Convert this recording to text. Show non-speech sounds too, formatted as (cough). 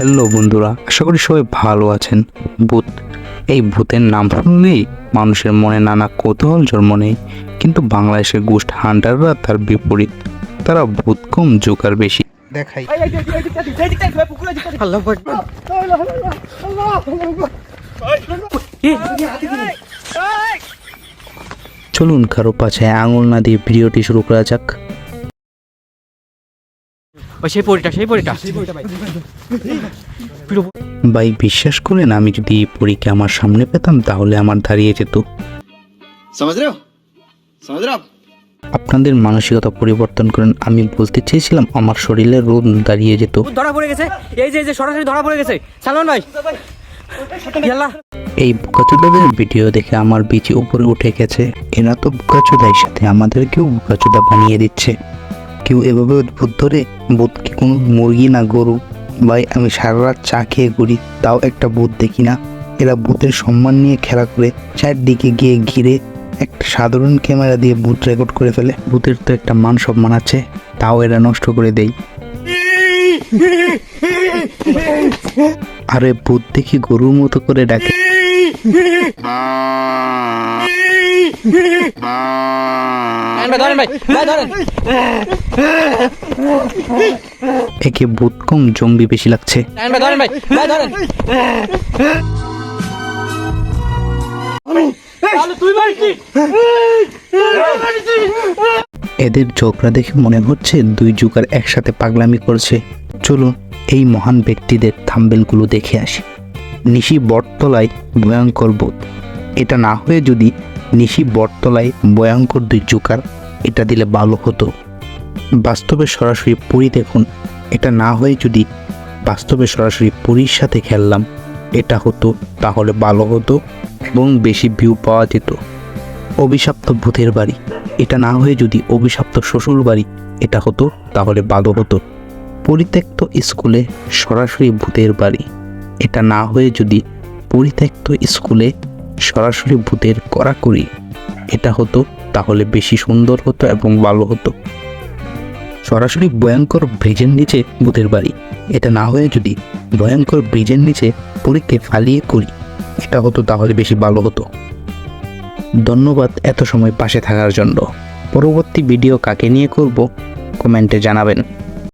Hello বন্ধুরা, আশা করি সবাই ভালো আছেন। ভূত, এই ভূতের নাম শুনলেই মানুষের মনে নানা কৌতূহল জন্ম নেয়। কিন্তু বাংলাদেশের গোষ্ঠ হান্টাররা তার বিপরীত। তারা ভূত কম জোকার বেশি। দেখাই। চলুন কারও পাছে আঙুল না দিয়ে ভিডিওটি শুরু করা যাক। সেই পরিটা সেই পরিটা। ভাই। বিশ্বাস করেন আমি যদি পরীকে আমার সামনে পেতাম তাহলে আমার দাঁড়িয়ে যেত। আপনাদের মানসিকতা পরিবর্তন করেন আমি বলতে চেয়েছিলাম আমার শরীরে রোদ দাঁড়িয়ে যেত। ধরা পড়ে গেছে। এই যে এই যে সরাসরি ধরা পড়ে গেছে। সালমান ভাই। এই বোকাচুদাদের ভিডিও দেখে আমার বিচি উপরে উঠে গেছে। এরা তো বোকাচুদাই সাথে আমাদেরকেও বোকাচুদা বানিয়ে দিচ্ছে। কেউ এভাবে ভূত ধরে ভূত কি কোনো মুরগি না গরু? ভাই, আমি সারা রাত চা খেয়ে ঘুরি, তাও একটা ভূত দেখি না। এরা ভূতের সম্মান নিয়ে খেলা করে, চারদিকে গিয়ে ঘিরে একটা সাধারণ ক্যামেরা দিয়ে ভূত রেকর্ড করে ফেলে। ভূতের তো একটা মান সম্মান আছে, তাও এরা নষ্ট করে দেয়। আরে ভূত দেখি গরুর মতো করে ডাকে। (laughs) একে ভূত কম জম্বি বেশি লাগছে। এদের ঝগড়া দেখে মনে হচ্ছে দুই যুগার একসাথে পাগলামি করছে। চলুন এই মহান ব্যক্তিদের থাম্বেলগুলো দেখে আসি। নিশি বটতলায় ভয়ঙ্কর বোধ। এটা না হয়ে যদি নিশি বটতলায় ভয়ঙ্কর দুই জুকার এটা দিলে ভালো হতো। বাস্তবে সরাসরি পুরী দেখুন, এটা না হয়ে যদি বাস্তবে সরাসরি পুরীর সাথে খেললাম, এটা হতো তাহলে ভালো হতো এবং বেশি ভিউ পাওয়া যেত। অভিশপ্ত ভূতের বাড়ি, এটা না হয়ে যদি অভিশপ্ত শ্বশুর বাড়ি, এটা হতো তাহলে ভালো হতো। পরিত্যক্ত স্কুলে সরাসরি ভূতের বাড়ি, এটা না হয়ে যদি পরিত্যক্ত স্কুলে সরাসরি ভূতের কড়াকড়ি। এটা হতো, তাহলে বেশি সুন্দর হতো এবং ভালো হতো। সরাসরি ভয়ঙ্কর ব্রিজের নিচে ভূতের বাড়ি। এটা না হয়ে যদি ভয়ঙ্কর ব্রিজের নিচে পরীকে ফালিয়ে করি, এটা হতো তাহলে বেশি ভালো হতো। ধন্যবাদ এত সময় পাশে থাকার জন্য। পরবর্তী ভিডিও কাকে নিয়ে করব, কমেন্টে জানাবেন।